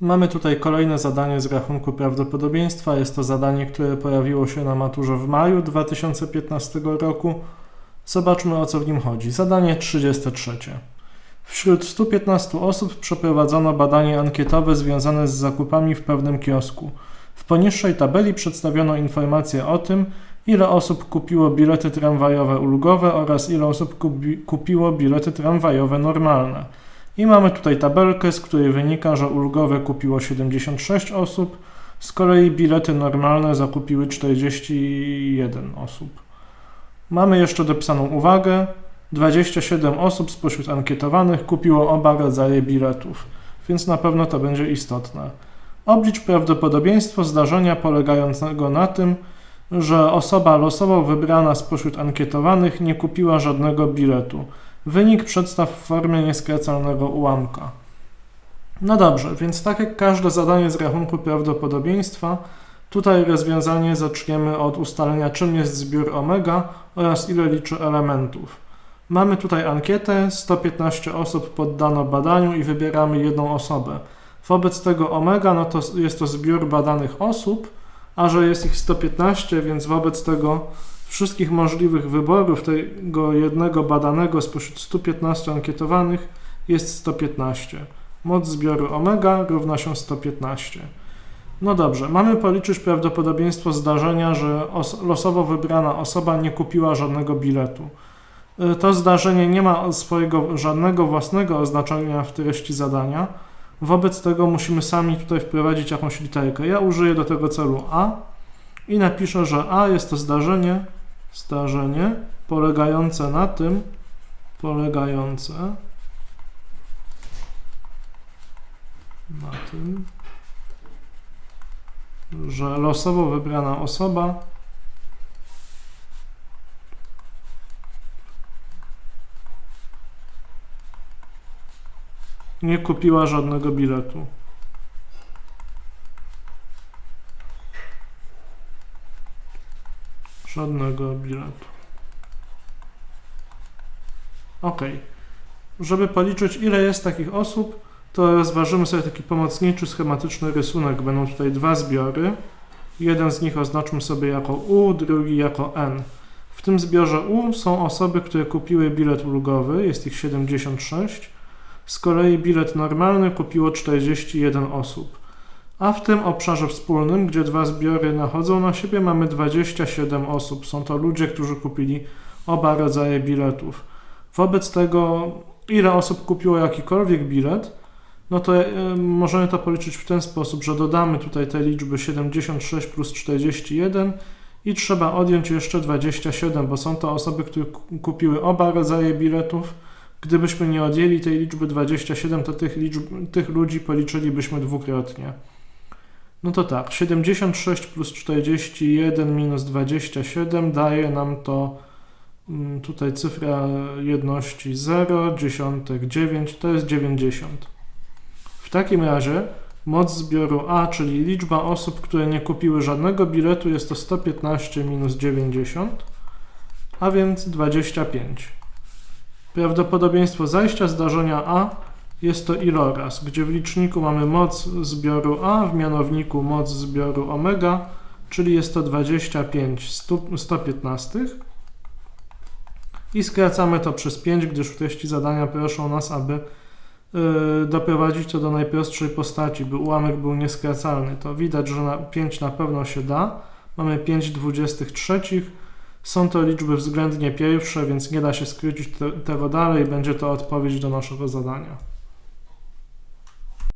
Mamy tutaj kolejne zadanie z rachunku prawdopodobieństwa. Jest to zadanie, które pojawiło się na maturze w maju 2015 roku. Zobaczmy o co w nim chodzi. Zadanie 33. Wśród 115 osób przeprowadzono badanie ankietowe związane z zakupami w pewnym kiosku. W poniższej tabeli przedstawiono informacje o tym, ile osób kupiło bilety tramwajowe ulgowe oraz ile osób kupi, kupiło bilety tramwajowe normalne. I mamy tutaj tabelkę, z której wynika, że ulgowe kupiło 76 osób, z kolei bilety normalne zakupiły 41 osób. Mamy jeszcze dopisaną uwagę. 27 osób spośród ankietowanych kupiło oba rodzaje biletów, więc na pewno to będzie istotne. Oblicz prawdopodobieństwo zdarzenia polegającego na tym, że osoba losowo wybrana spośród ankietowanych nie kupiła żadnego biletu. Wynik przedstaw w formie nieskracalnego ułamka. No dobrze, więc tak jak każde zadanie z rachunku prawdopodobieństwa, tutaj rozwiązanie zaczniemy od ustalenia czym jest zbiór omega oraz ile liczy elementów. Mamy tutaj ankietę, 115 osób poddano badaniu i wybieramy jedną osobę. Wobec tego omega no to jest to zbiór badanych osób, a że jest ich 115, więc wobec tego wszystkich możliwych wyborów tego jednego badanego spośród 115 ankietowanych jest 115. Moc zbioru omega równa się 115. No dobrze, mamy policzyć prawdopodobieństwo zdarzenia, że losowo wybrana osoba nie kupiła żadnego biletu. Y, To zdarzenie nie ma swojego żadnego własnego oznaczenia w treści zadania. Wobec tego musimy sami tutaj wprowadzić jakąś literkę. Ja użyję do tego celu A i napiszę, że A jest to zdarzenie, zdarzenie polegające na tym, polegające na tym, że losowo wybrana osoba nie kupiła żadnego biletu. Żadnego biletu. Ok. Żeby policzyć, ile jest takich osób, to rozważymy sobie taki pomocniczy, schematyczny rysunek. Będą tutaj dwa zbiory. Jeden z nich oznaczmy sobie jako U, drugi jako N. W tym zbiorze U są osoby, które kupiły bilet ulgowy, jest ich 76. Z kolei bilet normalny kupiło 41 osób. A w tym obszarze wspólnym, gdzie dwa zbiory nachodzą na siebie, mamy 27 osób. Są to ludzie, którzy kupili oba rodzaje biletów. Wobec tego, ile osób kupiło jakikolwiek bilet, no to y, możemy to policzyć w ten sposób, że dodamy tutaj te liczby 76 plus 41 i trzeba odjąć jeszcze 27, bo są to osoby, które ku- kupiły oba rodzaje biletów. Gdybyśmy nie odjęli tej liczby 27, to tych, liczb, tych ludzi policzylibyśmy dwukrotnie. No to tak, 76 plus 41 minus 27 daje nam to mm, tutaj cyfra jedności 0, dziesiątek 9, to jest 90. W takim razie moc zbioru A, czyli liczba osób, które nie kupiły żadnego biletu, jest to 115 minus 90, a więc 25. Prawdopodobieństwo zajścia zdarzenia A jest to iloraz, gdzie w liczniku mamy moc zbioru A, w mianowniku moc zbioru omega, czyli jest to 25 stu- 115. I skracamy to przez 5, gdyż w treści zadania proszą nas, aby yy, doprowadzić to do najprostszej postaci, by ułamek był nieskracalny. To widać, że na 5 na pewno się da. Mamy 5 23. Są to liczby względnie pierwsze, więc nie da się skrócić te- tego dalej. Będzie to odpowiedź do naszego zadania.